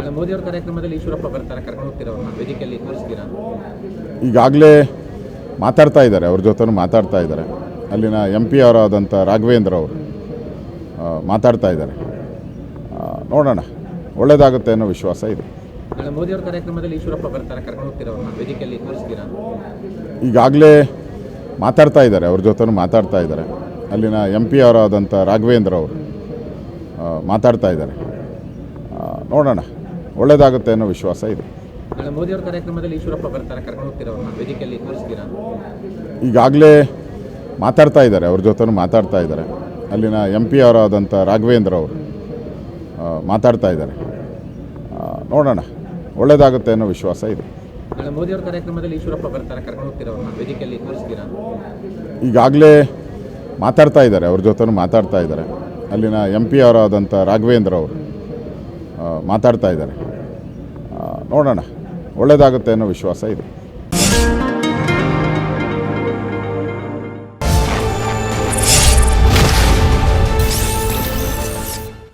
ನಾಳೆ ಮೋದಿ ಅವರ ಕಾರ್ಯಕ್ರಮದಲ್ಲಿ ಈಶ್ವರಪ್ಪ ಬರ್ತಾರೆ ಕರ್ಕೊಂಡು ಹೋಗ್ತೀರಾ ಅವ್ರನ್ನ? ವೇದಿಕೆಯಲ್ಲಿ ತೋರಿಸ್ತೀರಾ? ಈಗಾಗಲೇ ಮಾತಾಡ್ತಾ ಇದ್ದಾರೆ ಅವ್ರ ಜೊತೆ ಮಾತಾಡ್ತಾ ಇದ್ದಾರೆ. ಅಲ್ಲಿನ ಎಂ ಪಿ ಅವರಾದಂಥ ರಾಘವೇಂದ್ರ ಅವರು ಮಾತಾಡ್ತಾ ಇದ್ದಾರೆ. ನೋಡೋಣ ಒಳ್ಳೆಯದಾಗುತ್ತೆ ಅನ್ನೋ ವಿಶ್ವಾಸ ಇದೆ. ನಾಳೆ ಮೋದಿ ಅವರ ಕಾರ್ಯಕ್ರಮದಲ್ಲಿ ಈಶ್ವರಪ್ಪ ಬರ್ತಾರೆ ಕರ್ಕೊಂಡು ಹೋಗ್ತೀರಾ ಅವ್ರನ್ನ? ವೇದಿಕೆಯಲ್ಲಿ ತೋರಿಸ್ತೀರಾ? ಈಗಾಗಲೇ ಮಾತಾಡ್ತಾ ಇದ್ದಾರೆ ಅವ್ರ ಜೊತೆ ಮಾತಾಡ್ತಾ ಇದ್ದಾರೆ. ಅಲ್ಲಿನ ಎಂ ಪಿ ಅವರಾದಂಥ ರಾಘವೇಂದ್ರ ಅವರು ಮಾತಾಡ್ತಾ ಇದ್ದಾರೆ. ನೋಡೋಣ. ಒಳ್ಳೆಯದಾಗುತ್ತೆ ಅನ್ನೋ ವಿಶ್ವಾಸ ಇದೆ. ನಾಳೆ ಮೋದಿ ಅವರ ಕಾರ್ಯಕ್ರಮದಲ್ಲಿ ಈಶ್ವರಪ್ಪ ಬರ್ತಾರೆ ಕರ್ಕೊಂಡು ಹೋಗ್ತೀರಾ ವೇದಿಕೆಯಲ್ಲಿ ತೋರಿಸ್ತೀರಾ? ಈಗಾಗಲೇ ಮಾತಾಡ್ತಾ ಇದ್ದಾರೆ ಅವ್ರ ಜೊತೆ ಮಾತಾಡ್ತಾ ಇದ್ದಾರೆ. ಅಲ್ಲಿನ ಎಂ ಪಿ ಅವರಾದಂಥ ರಾಘವೇಂದ್ರ ಅವರು ಮಾತಾಡ್ತಾ ಇದ್ದಾರೆ. ನೋಡೋಣ ಒಳ್ಳೇದಾಗುತ್ತೆ ಅನ್ನೋ ವಿಶ್ವಾಸ ಇದೆ. ನಾಳೆ ಮೋದಿ ಅವರ ಕಾರ್ಯಕ್ರಮದಲ್ಲಿ ಈಶ್ವರಪ್ಪ ಬರ್ತಾರೆ ಕರ್ಕೊಂಡು ಹೋಗ್ತೀರಾ ವೇದಿಕೆಯಲ್ಲಿ ತೋರಿಸ್ತೀರಾ? ಈಗಾಗಲೇ ಮಾತಾಡ್ತಾ ಇದ್ದಾರೆ ಅವ್ರ ಜೊತೆ ಮಾತಾಡ್ತಾ ಇದ್ದಾರೆ. ಅಲ್ಲಿನ ಎಂ ಪಿ ಅವರಾದಂಥ ರಾಘವೇಂದ್ರ ಅವರು ಮಾತಾಡ್ತಾ ಇದ್ದಾರೆ. ನೋಡೋಣ. ಒಳ್ಳೆಯದಾಗುತ್ತೆ ಅನ್ನೋ ವಿಶ್ವಾಸ ಇದೆ.